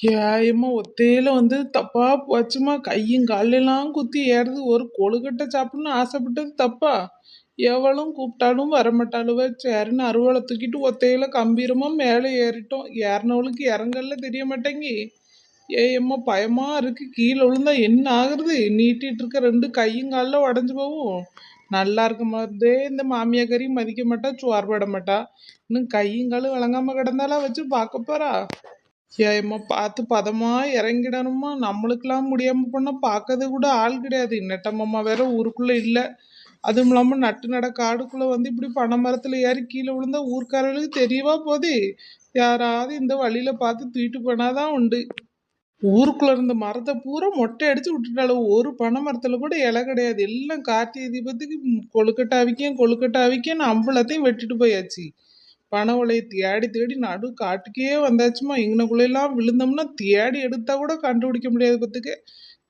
ஏயம்மா ஒத்தையில வந்து தப்பா போச்சுமா? கையும் காலெல்லாம் குத்தி ஏறுது ஒரு கொழுக்கட்டை சாப்பிடணும்னு ஆசைப்பட்டது தப்பா? எவளும் கூப்பிட்டாலும் வரமாட்டாளுவ சரின்னு அருவாளை தூக்கிட்டு ஒத்தையில கம்பீரமா மேலே ஏறிட்டோம். ஏறினவளுக்கு இறங்கல்ல தெரிய மாட்டேங்கி. ஏயம்மா பயமா இருக்கு. கீழே விழுந்தா என்ன ஆகுறது? நீட்டிட்டு இருக்க ரெண்டு கையும் காலில் உடஞ்சு போகும். நல்லா இருக்க மாதிரிதே இந்த மாமியா கறி மதிக்க மாட்டா சோர்பட மாட்டா இன்னும் கையும் காலும் விளங்காம கிடந்தாலாம் வச்சு பார்க்க போறா? ஏம்மா பார்த்து பதமா இறங்கிடணுமா? நம்மளுக்கெல்லாம் முடியாம பண்ணா பார்க்கறது கூட ஆள் கிடையாது. நெட்டம்மா வேற ஊருக்குள்ள இல்லை. அதுவும் இல்லாமல் நட்டு நட காடுக்குள்ள வந்து இப்படி பனை மரத்துல ஏறி கீழே விழுந்தா ஊர்க்காரர்களுக்கு தெரியவா போகுது யாராவது இந்த வழியில பார்த்து தூக்கிட்டு போனாதான் உண்டு. ஊருக்குள்ள இருந்த மரத்தை பூரா மொட்டை அடிச்சு விட்டுட்டாலும் ஒரு பனை மரத்துல கூட இலை கிடையாது. எல்லாம் கார்த்திகை தீபத்துக்கு ம், கொழுக்கட்டாவிக்கேன் கொழுக்கட்டை அம்பளத்தையும் வெட்டிட்டு போயாச்சு. பனை தேடி தேடி நடு காட்டுக்கே வந்தாச்சுமா. இங்கனக்குள்ளெல்லாம் விழுந்தோம்னா தேடி எடுத்தா கூட கண்டுபிடிக்க முடியாது பத்துக்கு.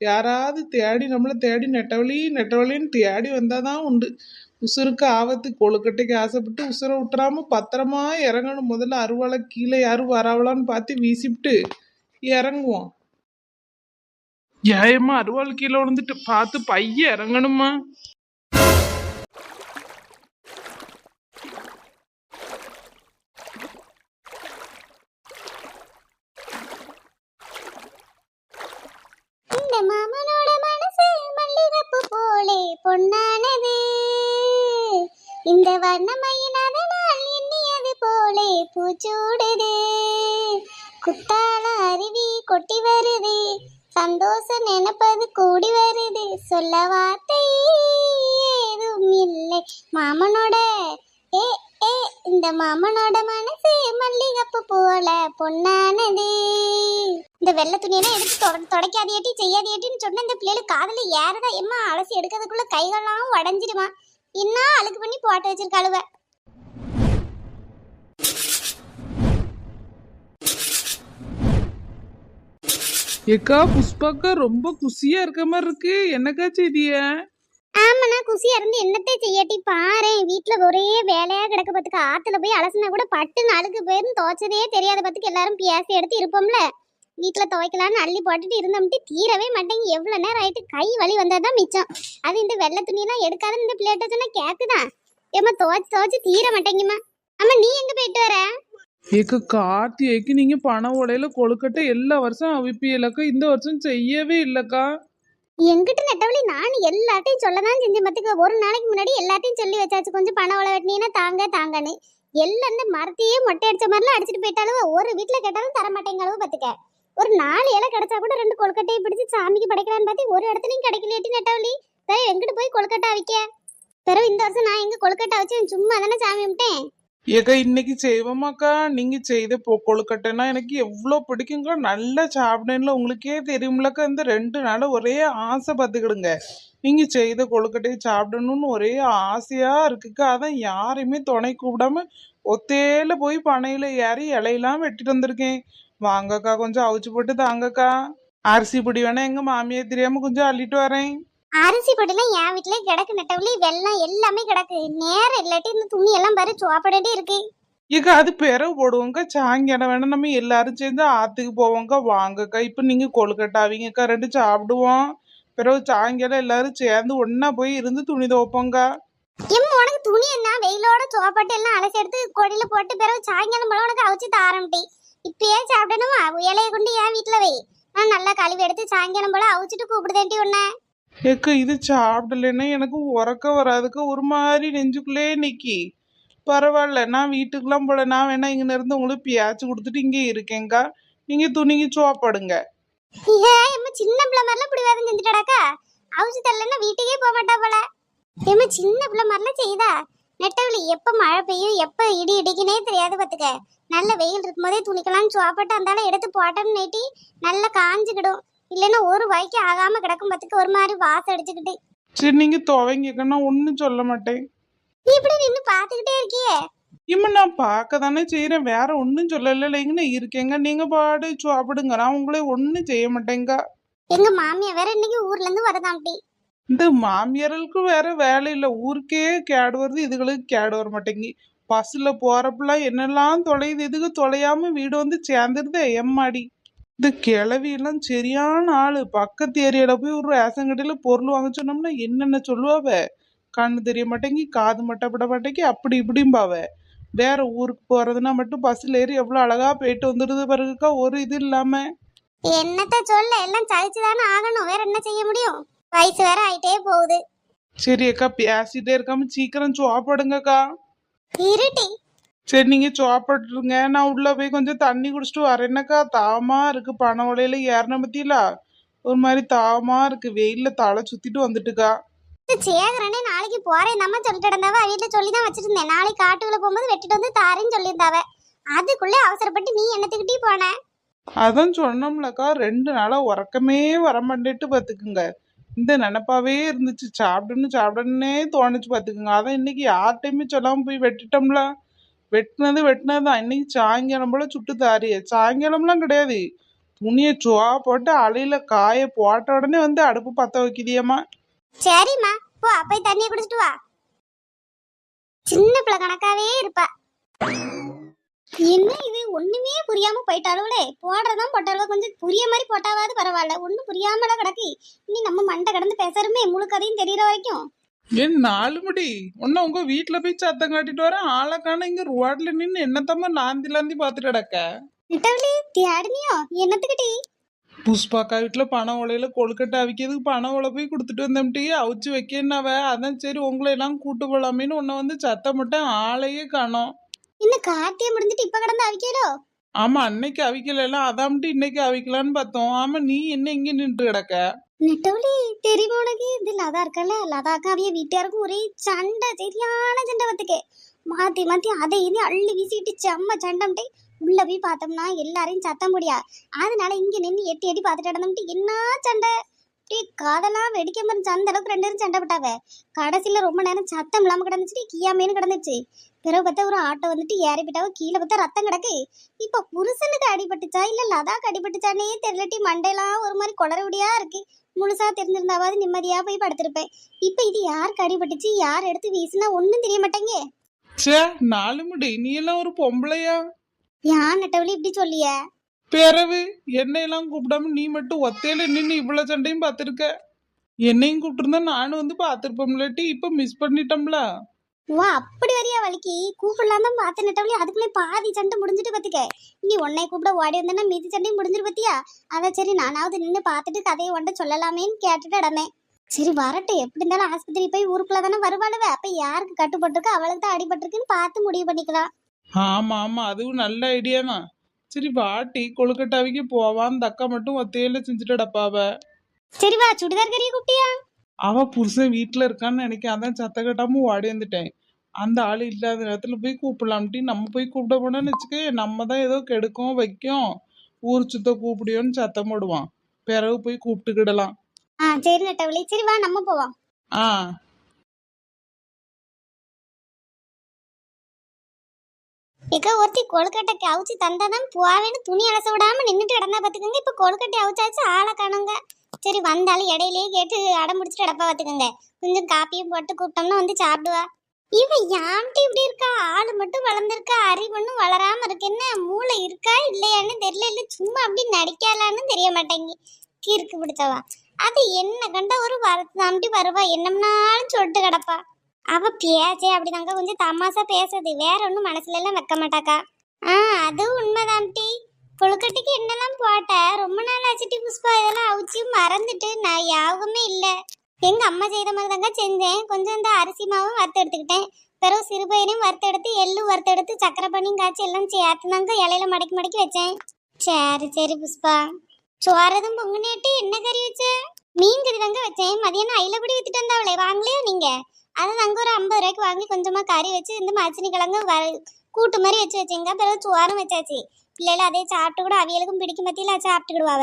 யாராவது தேடி நம்மளை தேடி நெட்டவழி நெட்டவழின்னு தேடி வந்தாதான் உண்டு. உசுருக்கு ஆபத்து கொழுக்கட்டைக்கு ஆசைப்பட்டு உசுரை விட்டுறாம பத்திரமா இறங்கணும். முதல்ல அருவாளை கீழே யாரும் வராவலான்னு பார்த்து வீசிவிட்டு இறங்குவோம். ஏயம்மா அருவாள் கீழே விழுந்துட்டு பார்த்து பைய இறங்கணுமா இந்த மாமனோட மனசு மல்லிகைப்பூ போலே பொன்னானது இந்த வண்ணமயின் அதனால் எண்ணியது போலே பூச்சூடுது. குத்தால அருவி கொட்டி வருது. சந்தோஷம் நினைப்பது கூடி வருது. சொல்ல வார்த்தை ஏதும் இல்லை. மாமனோட ஏ ஏ இந்த மாமனோட மனசு மல்லிகப்பு போல பொன்னானது. இந்த வெள்ளை துணியெல்லாம் எடுத்து தொட- துடைக்காதியாட்டி செய்யாதியாட்டின்னு சொன்ன இந்த பிள்ளைகளுக்கு காதில் ஏறதா எம்மா அலசி எடுக்கிறதுக்குள்ள கைகள்லாம் உடஞ்சிடுமா இன்னும் அழுக்கு பண்ணி போட்டு வச்சிருக்காளுவ ஏக்கா புஷ்பாக்கா ரொம்ப குசியா இருக்க மாதிரி இருக்கு. என்னக்கா செய்திய? ஆமாண்ணா குசியா இருந்து என்னத்தை செய்யாட்டி பாரு வீட்டுல ஒரே வேலையா கிடக்க பத்துக்கு. ஆத்துல போய் அலசினா கூட பட்டுன்னு அழுக்கு போயிருந்து துவைச்சதே தெரியாத பத்துக்கு எல்லாரும் பியாசி எடுத்து இருப்போம்ல. வீட்டுல துவைக்கலாம்னு அள்ளி போட்டுட்டு இருந்தோம்ட்டு தீரவே மாட்டேங்க. எவ்வளவு நேரம் ஆயிட்டு கை வலி வந்தாதான் மிச்சம். அது இந்த வெள்ளை துணியெல்லாம் எடுக்காத இந்த பிளேட்டை சொன்னா கேக்குதா? ஏமா துவைச்சு துவைச்சு தீர மாட்டேங்கம்மா. அம்மா நீ எங்க போயிட்டு வர? ஏக்கா கார்த்திகைக்கு நீங்க பண உடையில கொழுக்கட்டை எல்லா வருஷம் அவிப்பியலக்கா. இந்த வருஷம் செய்யவே இல்லக்கா. எங்கிட்ட நெட்டவழி நான் எல்லாத்தையும் சொல்லதான் செஞ்சேன் பத்துக்க. ஒரு நாளைக்கு முன்னாடி எல்லாத்தையும் சொல்லி வச்சாச்சு. கொஞ்சம் பணம் உழ வெட்டினீங்கன்னா தாங்க தாங்கன்னு. எல்லாம் இந்த மரத்தையே மொட்டை அடிச்ச மாதிரிலாம் அடிச்சிட்டு போயிட்டாலும் ஒரு வீட்டுல கேட்டாலும் தர மாட்டேங்களவு பத்துக்க. ஒரு நாலு இலை கிடைச்சா கூட ரெண்டு கொழுக்கட்டையை பிடிச்சு சாமிக்கு படைக்கலான்னு பார்த்து ஒரு இடத்துலையும் கிடைக்கலையாட்டி நெட்டவலி வேற எங்கிட்டு போய் கொழுக்கட்டை விக்க பிறகு இந்த வருஷம் நான் எங்க கொழுக்கட்டை வச்சு சும்மா தானே சாமி விட்டேன் ஏக்கா இன்னைக்கு செய்வோமாக்கா? நீங்க செய்த பொ கொழுக்கட்டைனா எனக்கு எவ்வளோ பிடிக்குங்க நல்லா சாப்பிடணும்ல உங்களுக்கே தெரியும்லக்கா இந்த ரெண்டு நாள் ஒரே ஆசை பார்த்துக்கிடுங்க. நீங்க செய்த கொழுக்கட்டையை சாப்பிடணும்னு ஒரே ஆசையா இருக்குக்கா. அதான் யாரையுமே துணை கூப்பிடாம ஒத்தேல போய் பனையில ஏறி இலையெல்லாம் வெட்டிட்டு வந்திருக்கேன். வாங்கக்கா கொஞ்சம் அவிச்சு போட்டு தாங்கக்கா. அரிசி பொடி வேணா எங்க மாமியை தெரியாம கொஞ்சம் அள்ளிட்டு வரேன். அரிசி பொடிலாம் என் வீட்லயே கிடக்கு நெட்டவழி வெள்ளம் எல்லாமே கிடக்கு. நேரம் இல்லாட்டி இந்த துணி எல்லாம் பாரு சுவாப்படே இருக்கு. இங்க அது பிறகு போடுவோங்க சாயங்காலம் வேணா நம்ம எல்லாரும் சேர்ந்து ஆத்துக்கு போவோங்க வாங்கக்கா இப்ப நீங்க கொழுக்கட்டாவீங்கக்கா. ரெண்டு சாப்பிடுவோம். பிறகு சாயங்காலம் எல்லாரும் சேர்ந்து ஒண்ணா போய் இருந்து துணி துவைப்போங்க எம்மா உனக்கு துணி என்ன? வெயிலோட சோப்பாட்டு எல்லாம் அலசி எடுத்து கொடியில போட்டு பிறகு சாயங்காலம் போல உனக்கு அவிச்சு தாரம்டி இப்பயே சாப்பிடணுமா? இலைய கொண்டு என் வீட்டுல வை? நான் நல்லா கழுவி எடுத்து சாயங்காலம் போல அவிச்சிட்டு கூப்பிடுதேன்டி உன்னை. ஏக்கா இது சாப்பிடலைன்னா எனக்கு உறக்க வராதுக்கா. ஒரு மாதிரி நெஞ்சுக்குள்ளே நிக்கி. பரவாயில்ல நான் வீட்டுக்கெல்லாம் போல. நான் வேணா இங்க இருந்து உங்களுக்கு பியாச்சு கொடுத்துட்டு இங்கே இருக்கேங்க்கா நீங்க துணிக்கு சோப்படுங்க. ஏன் எம்மா சின்ன பிள்ளை மாதிரிலாம் பிடிவாதம் செஞ்சுட்டாடாக்கா? அவிச்சு தரலன்னா வீட்டுக்கே போக மாட்டா போல. எம்மா சின்ன பிள்ளை மாதிரிலாம் செய்தா? நெட்டவழி எப்ப மழை பெய்யும் எப்ப இடி இடிக்குனே தெரியாது பாத்துக்க. நல்ல வெயில் இருக்கும் போதே துணிக்கெல்லாம் சோப்பட்டு அந்தால எடுத்து போட்டோம்னு நைட்டி நல்லா காஞ்சுக்கிடும். இல்லைன்னா ஒரு வாய்க்கு ஆகாம கிடக்கும் பாத்துக்க ஒரு மாதிரி வாசம் அடிச்சுக்கிட்டு. சரி நீங்க துவைங்கக்கா நான் ஒன்றும் சொல்ல மாட்டேன். நீ இப்படி நின்று பாத்துக்கிட்டே இருக்கியே. இம்மா நான் பார்க்க தானே செய்கிறேன் வேற ஒன்றும் சொல்லலை. இல்லைங்கன்னு இருக்கேங்க. நீங்கள் பாடு சாப்பிடுங்க. நான் உங்களே ஒன்றும் செய்ய மாட்டேங்க. எங்க மாமியா வேற இன்னைக்கு ஊர்ல இருந்து வரதாம்டி இந்த மாமியார்களுக்கு வேற வேலை இல்லை. ஊருக்கே கேடு வருது. இதுகளுக்கு கேடு வர மாட்டேங்கி. பஸ்ஸில் போகிறப்பெல்லாம் என்னெல்லாம் தொலையுது? இதுக்கு தொலையாம வீடு வந்து சேர்ந்துருதே? எம்மாடி. இந்த கிழவி எல்லாம் சரியான ஆளு. பக்கத்து ஏரியால போய் ஒரு ரேஷன் கடையில பொருள் வாங்க சொன்னோம்னா என்னென்ன சொல்லுவாவ? கண்ணு தெரிய மாட்டேங்கி காது மட்டப்பட மாட்டேங்கி அப்படி இப்படிம்பாவ. வேற ஊருக்கு போறதுன்னா மட்டும் பஸ்ல ஏறி எவ்வளவு அழகா போயிட்டு வந்துடுது பிறகுக்கா ஒரு இது இல்லாம. என்னத்த சொல்ல? எல்லாம் சலிச்சுதானே ஆகணும். வேற என்ன செய்ய முடியும்? வயசு வேற ஆயிட்டே போகுது. சரி அக்கா பேசிட்டே இருக்காம சீக்கிரம் சாப்பிடுங்கக்கா. இருட்டி. சரி நீங்க சாப்பிட்டுருங்க. நான் உள்ள போய் கொஞ்சம் தண்ணி குடிச்சிட்டு வரேன்னக்கா தாமா இருக்கு பனை உலையில ஏறின பத்தியில? ஒரு மாதிரி தாமா இருக்கு. வெயில்ல தலை சுத்திட்டு வந்துட்டுக்கா. சேகரனே நாளைக்கு போறேன். நம்ம சொல்லிட்டு இருந்தாவ வீட்டுல சொல்லி தான் வச்சிட்டு இருந்தேன் நாளைக்கு காட்டுக்குள்ள போகும்போது வெட்டிட்டு வந்து தாரேன்னு சொல்லியிருந்தாவ. அதுக்குள்ளே அவசரப்பட்டு நீ என்னத்துக்கிட்டே போன? அதான் சொன்னோம்லக்கா ரெண்டு நாளா உறக்கமே வர மாட்டேட்டு பாத்துக்குங்க. இந்த நினப்பாவே இருந்துச்சு. சாப்பிடணும் சாப்பிடணுன்னே தோணுச்சு பார்த்துக்கோங்க அதான் இன்னைக்கு யார்கிட்டயுமே சொல்லாமல் போய் வெட்டிட்டோம்ல. வெட்டினது வெட்டினது தான் இன்னைக்கு சாயங்காலம் போல சுட்டு தாரிய சாயங்காலம்லாம் கிடையாது. துணியை சுவா போட்டு அலையில காய போட்ட உடனே வந்து அடுப்பு பத்த வைக்கிதியம்மா. சரிம்மா. போ போய் தண்ணியை குடிச்சிட்டு வா. சின்ன பிள்ளை கணக்காவே இருப்பா. என்ன இது? ஒண்ணுமே புரியாம போயிட்டாளுவலே போடுறதான் போட்டாளுவ கொஞ்சம் புரிய மாதிரி போட்டாவாது பரவாயில்ல. ஒண்ணும் புரியாமல கிடக்கு. இனி நம்ம மண்டை கடந்து பேசுறமே. முழு கதையும் தெரியற வரைக்கும். ஏன் நாலு முடி? ஒன்னும் உங்க வீட்டுல போய் சத்தம் காட்டிட்டு வரேன் ஆளை காண இங்க ரோட்ல நின்று என்னத்தம்மா நாந்தி லாந்தி பாத்துட்டு கிடக்க? நிட்டவளி தேடினியோ என்னத்துக்கிட்டி புஷ்பாக்கா வீட்டுல பணம் உலையில கொழுக்கட்டை அவிக்கிறதுக்கு பணம் உலை போய் கொடுத்துட்டு வந்தோம்ட்டி அவிச்சு வைக்கன்னாவ? அதான் சரி உங்களை எல்லாம் கூட்டு போலாமேன்னு உன்னை வந்து சத்தம் மட்டும் ஆளையே காணோம். இன்னும் கார்த்தியை முடிஞ்சிட்டு இப்ப கடந்து அவிக்கலோ? ஆமா அன்னைக்கு அவிக்கல அதாம்ட்டு இன்னைக்கு அவிக்கலான்னு பார்த்தோம். ஆமா நீ என்ன இங்க நின்று கிடக்க? நெட்டவழி தெரியுமா உனக்கு? இது லதா இருக்கல லதாக்கு அவிய வீட்டாருக்கும் ஒரே சண்டை சரியான சண்டை வத்துக்கு மாத்தி மாத்தி அதை இது அள்ளி வீசிட்டு செம்ம சண்டைம்ட்டே உள்ள போய் பார்த்தோம்னா எல்லாரையும் சத்தம் முடியா அதனால இங்க நின்று எட்டி எட்டி பார்த்துட்டு நடந்தோம்ட்டு என்ன சண்டை? அப்படியே காதெல்லாம் வெடிக்க மாதிரி அந்த அளவுக்கு ரெண்டு பேரும் சண்டை போட்டாவ கடைசியில ரொம்ப நேரம் சத்தம் இல்லாம கிடந்துச்சு. கியாமேனு கிடந்துச்சு. பிறகு பார்த்தா ஒரு ஆட்டோ வந்துட்டு ஏறி போயிட்டாவ கீழே பார்த்தா ரத்தம் கிடக்கு. இப்ப புருஷனுக்கு அடிபட்டுச்சா? இல்ல லதாக்கு அடிபட்டுச்சானே தெரியலட்டி மண்டையெல்லாம் ஒரு மாதிரி குளறுபடியா இருக்கு. முழுசா தெரிஞ்சிருந்தாவது நிம்மதியா போய் படுத்திருப்பேன். இப்ப இது யாருக்கு அடிபட்டுச்சு? யார் எடுத்து வீசினா ஒண்ணும் தெரிய மாட்டேங்க. சே நாலு முடி. நீ எல்லாம் ஒரு பொம்பளையா? யான் நட்டவழி இப்படி சொல்லிய? பிறவு என்னையெல்லாம் கூப்பிடாம நீ மட்டும் ஒத்தையில நின்று இவ்வளவு சண்டையும் பார்த்துருக்க? என்னையும் கூப்பிட்டுருந்தா நானும் வந்து பார்த்துருப்போம்லட்டி இப்ப மிஸ் பண்ணிட்டோம்ல? ஓ அப்படி வரியா வலிக்கு கூப்பிடலாம் தான் பார்த்து நட்டவழி அதுக்குள்ளே பாதி சண்டை முடிஞ்சிட்டு பத்துக்க நீ உன்னை கூப்பிட ஓடி வந்தேன்னா மீதி சண்டையும் முடிஞ்சிரு பத்தியா அதான் சரி நானாவது நின்று பார்த்துட்டு கதையை ஒன்றை சொல்லலாமேன்னு கேட்டுட்டு இடமே சரி வரட்டும். எப்படி இருந்தாலும் ஆஸ்பத்திரி போய் ஊருக்குள்ள தானே வருவாளுவ? அப்ப யாருக்கு கட்டுப்பட்டிருக்கு? அவளுக்கு தான் அடிபட்டிருக்குன்னு பார்த்து முடிவு பண்ணிக்கலாம். ஆமா ஆமா. அதுவும் நல்ல ஐடியா தான். சரி வாட்டி கொழுக்கட்டாவிக்கு போவான். அந்த அக்கா மட்டும் ஒத்தையில செஞ்சுட்டு டப்பாவ சரி வா சுடிதார் கறியை கூப்பிட்டியா? அவ புருஷன் வீட்டுல இருக்கான்னு நினைக்க அதான் சத்த கட்டாம ஓடி வந்துட்டேன். அந்த ஆள் இல்லாத நேரத்துல போய் கூப்பிடலாம்ட்டி நம்ம போய் கூப்பிட போனோம்னு வச்சுக்க நம்ம தான் ஏதோ கெடுக்கும் வைக்கும். ஊர் சுத்த கூப்பிடியோன்னு சத்தம் போடுவான். பிறகு போய் கூப்பிட்டுக்கிடலாம். ஆ சரி நட்டவழி சரி வா நம்ம போவோம். ஆ. இக்க ஒருத்தி கொழுக்கட்டைக்கு அவிச்சு தந்தாதான் போவேன்னு துணி அலச விடாம நின்றுட்டு இடந்தா பாத்துக்கோங்க இப்ப கொழுக்கட்டை அவிச்சாச்சு ஆளை காணுங்க சரி வந்தாலும் இடையிலேயே கேட்டு அடம் முடிச்சுட்டு அடப்பா பாத்துக்கோங்க கொஞ்சம் காப்பியும் போட்டு கூப்பிட்டோம்னா வந்து சாப்பிடுவா இவன் யாம்ட்டு இப்படி இருக்கா ஆளு மட்டும் வளர்ந்துருக்கா அறிவொன்னும் வளராம இருக்கு என்ன மூளை இருக்கா இல்லையான்னு தெரியல இல்லை சும்மா அப்படி நடிக்கலான்னு தெரிய மாட்டேங்கி கீர்க்கு பிடிச்சவா அது என்ன கண்டா ஒரு வரத்து வருவா என்னம்னாலும் சொல்லிட்டு கிடப்பா அவ பேச்சே அப்படிதாங்க கொஞ்சம் தமாசா பேசுது. வேற ஒன்றும் மனசுல எல்லாம் வைக்க மாட்டாக்கா. ஆ அது உண்மைதான் டி. கொழுக்கட்டைக்கு என்னெல்லாம் போட்ட? ரொம்ப நாள் ஆச்சுட்டி புஷ்பா. இதெல்லாம் அவிச்சு மறந்துட்டு நான் யாவுமே இல்லை. எங்க அம்மா செய்த மாதிரி தாங்க செஞ்சேன். கொஞ்சம் இந்த அரிசி மாவும் வறுத்து எடுத்துக்கிட்டேன். பிறகு சிறுபயிரையும் வறுத்து எடுத்து எள்ளு வறுத்து எடுத்து சக்கரை பண்ணியும் காய்ச்சி எல்லாம் சேர்த்து தாங்க இலையில மடக்கி மடக்கி வச்சேன். சரி சரி புஷ்பா. சோறதும் பொங்குனேட்டு என்ன கறி வச்ச? மீன் கறி தாங்க வச்சேன். மதியானம் அயிலப்படி வித்துட்டு வந்தாவளே வாங்கலையா நீங்க? அதை நாங்கள் ஒரு ஐம்பது ரூபாய்க்கு வாங்கி கொஞ்சமாக கறி வச்சு இந்த மச்சினி கிழங்கு வ கூட்டு மாதிரி வச்சு வச்சுங்க. பிறகு சோறும் வச்சாச்சு. பிள்ளைகள் அதே சாப்பிட்டு கூட அவியலுக்கும் பிடிக்கும் மத்தியில் சாப்பிட்டுக்கிடுவாவ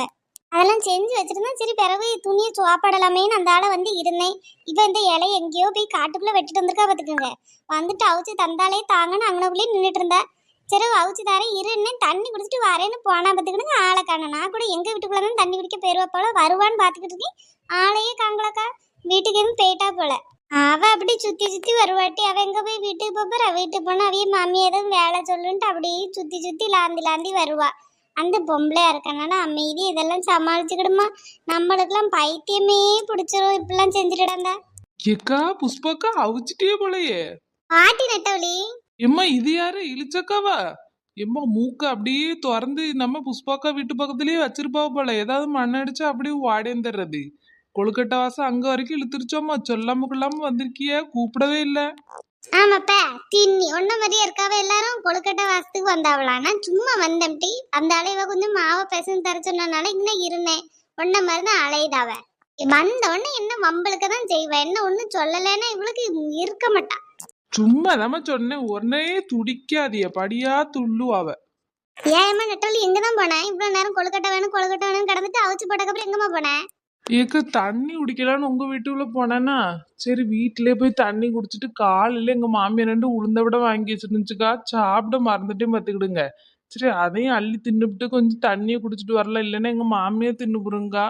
அதெல்லாம் செஞ்சு வச்சுருந்தா சரி பிறகு துணியை சோப்பாடலாமேன்னு அந்த ஆளை வந்து இருந்தேன். இவ இந்த இலை எங்கேயோ போய் காட்டுக்குள்ளே வெட்டிட்டு வந்திருக்கா பார்த்துக்கோங்க வந்துட்டு அவிச்சு தந்தாலே தாங்கன்னு அங்கனக்குள்ளேயே நின்றுட்டு இருந்தா. சரி அவிச்சு தாரேன் இருன்னு தண்ணி குடிச்சிட்டு வரேன்னு போனா பார்த்துக்கணுங்க ஆளை காண நான் கூட எங்கள் வீட்டுக்குள்ளே தான் தண்ணி குடிக்க போயிருவா போல வருவான்னு பார்த்துக்கிட்டு இருக்கேன். ஆளையே காங்கலக்கா வீட்டுக்கு எதுவும் போயிட்டா போல. அவ அப்படி சுத்தி சுத்தி வருவாட்டி. அவ எங்க போய் வீட்டுக்கு போறா? வீட்டுக்கு போனா அவிய மாமி எதுவும் வேலை சொல்லுன்ட்டு அப்படியே சுத்தி சுத்தி லாந்தி லாந்தி வருவா. அந்த பொம்பளையா இருக்கனால அமைதி இதெல்லாம் சமாளிச்சுக்கிடுமா? நம்மளுக்கெல்லாம் பைத்தியமே பிடிச்சிரும். இப்படிலாம் செஞ்சுட்டு இருந்தா ஏக்கா புஷ்பாக்கா அவிச்சிட்டே போலயே. பாட்டி நெட்டவழி. எம்மா இது யாரு? இழிச்சக்காவா எம்மா மூக்க அப்படியே திறந்து நம்ம புஷ்பாக்கா வீட்டு பக்கத்துலயே வச்சிருப்பாவ போல. ஏதாவது மண்ணை அடிச்சு அப்படியே வாடேந்துடுறது கொழுக்கட்டை வாசம் அங்க வரைக்கும் இழுத்துருச்சோம்மா. சொல்லாம கொள்ளாம வந்திருக்கிய கூப்பிடவே இல்ல. ஆமாப்ப தின்னி ஒன்ன மாதிரியே இருக்காவ எல்லாரும்? கொழுக்கட்டை வாசத்துக்கு வந்தாவளா? நான் சும்மா வந்தேன்டி அந்த அலைவ கொஞ்சம் மாவை பெசன் தர சொன்னனால இன்னும் இருந்தேன். ஒன்ன மாதிரி தான் அலையுதாவ. வந்த உடனே என்ன வம்பளுக்கு தான் செய்வேன் என்ன ஒன்னும் சொல்லலைன்னா இவளுக்கு இருக்க மாட்டா. சும்மா தாம சொன்னேன். உடனே துடிக்காதிய படியா துள்ளுவாவ. ஏமா நெட்டவழி எங்க தான் போனேன் இவ்வளவு நேரம் கொழுக்கட்டை வேணும் கொழுக்கட்டை வேணும் கடந்துட்டு அவிச்சு போட்டக்கப்புறம் எங்கம்மா போனேன் ஏக்க தண்ணி குடிக்கலான்னு உங்க வீட்டுக்குள்ள போனேன்னா? சரி வீட்டிலே போய் தண்ணி குடிச்சிட்டு காலையில எங்க மாமியார் ரெண்டு உளுந்த விட வாங்கி வச்சிருந்துச்சுக்கா சாப்பிட மறந்துட்டே பார்த்துக்கிடுங்க சரி அதையும் அள்ளி தின்னுபிட்டு கொஞ்சம் தண்ணியை குடிச்சிட்டு வரலாம். இல்லைன்னா எங்க மாமியார் தின்னு போருங்கா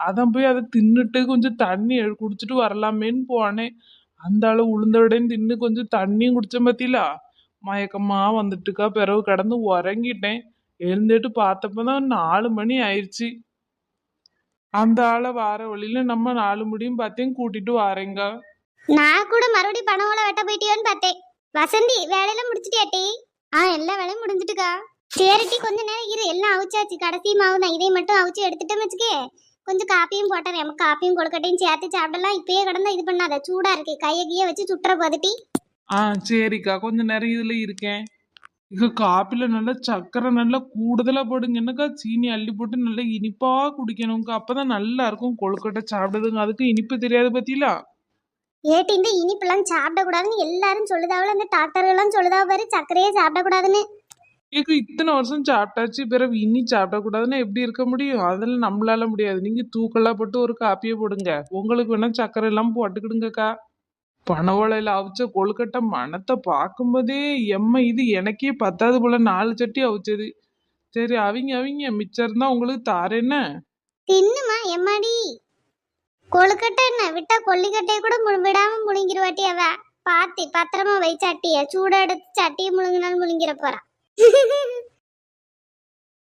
அதான் போய் அதை தின்னுட்டு கொஞ்சம் தண்ணி குடிச்சிட்டு வரலாமேன்னு போனேன். அந்த அளவு உளுந்த விடையும் தின்னு கொஞ்சம் தண்ணியும் குடிச்சேன் பத்திலா மயக்கமா வந்துட்டுக்கா பிறகு கடந்து உறங்கிட்டேன். எழுந்துட்டு பார்த்தப்பதான் நாலு மணி ஆயிடுச்சு அந்த ஆளை வார வழியில நம்ம நாலு முடியும் பார்த்தேன் கூட்டிட்டு வாரேங்க. நான் கூட மறுபடியும் பணம் ஓலை வெட்ட போயிட்டியோன்னு பார்த்தேன். வசந்தி வேலையெல்லாம் முடிச்சிட்டியாட்டி? ஆ எல்லா வேலையும் முடிஞ்சிட்டுக்கா. சரிட்டி கொஞ்ச நேரம் இரு எல்லாம் அவிச்சாச்சு. கடைசி மாவு தான். இதை மட்டும் அவிச்சு எடுத்துட்டோம் வச்சுக்கே. கொஞ்சம் காப்பியும் போட்டேன் நமக்கு காப்பியும் கொழுக்கட்டையும் சேர்த்து சாப்பிடலாம். இப்பயே கடந்தா இது பண்ணாத. சூடா இருக்கு. கையை கீய வச்சு சுட்டுற போதுட்டி ஆ சரிக்கா. கொஞ்ச நேரம் இதுல இருக்கேன். இங்க காப்பில நல்லா சக்கரை நல்லா கூடுதலா போடுங்க என்னக்கா சீனி அள்ளி போட்டு நல்லா இனிப்பா குடிக்கணும்க்கா அப்பதான் நல்லா இருக்கும் கொழுக்கட்டை சாப்பிடுதுங்க அதுக்கு இனிப்பு தெரியாது பத்திலா ஏட்டி இந்த இனிப்பெல்லாம் சாப்பிடக்கூடாதுன்னு எல்லாரும் சொல்லுதாவில் அந்த டாக்டர்கள்லாம் சொல்லுதா பாரு சர்க்கரையே சாப்பிடக்கூடாதுன்னு ஏக்க இத்தனை வருஷம் சாப்பிட்டாச்சு பிறகு இனி சாப்பிடக்கூடாதுன்னா எப்படி இருக்க முடியும் அதெல்லாம் நம்மளால முடியாது நீங்க தூக்கலா போட்டு ஒரு காப்பியை போடுங்க உங்களுக்கு வேணா சக்கரை எல்லாம் போட்டுக்கிடுங்கக்கா பனவளையில அவிச்ச கொழுக்கட்டை மணத்தை பார்க்கும்போதே எம்ம இது எனக்கே பத்தாது போல நாலு சட்டி அவிச்சது. சரி அவங்க அவங்க மிச்சம் இருந்தா உங்களுக்கு தாரேன்ன தின்னுமா எம்மாடி? கொழுக்கட்டை என்ன? விட்டா கொல்லிக்கட்டையை கூட மு- விடாம முழுங்கிருவாட்டி அவ? பாத்தி பத்திரமா வை சட்டிய சூட எடுத்து சட்டியை முழுங்கினாலும் முழுங்கிற போறா.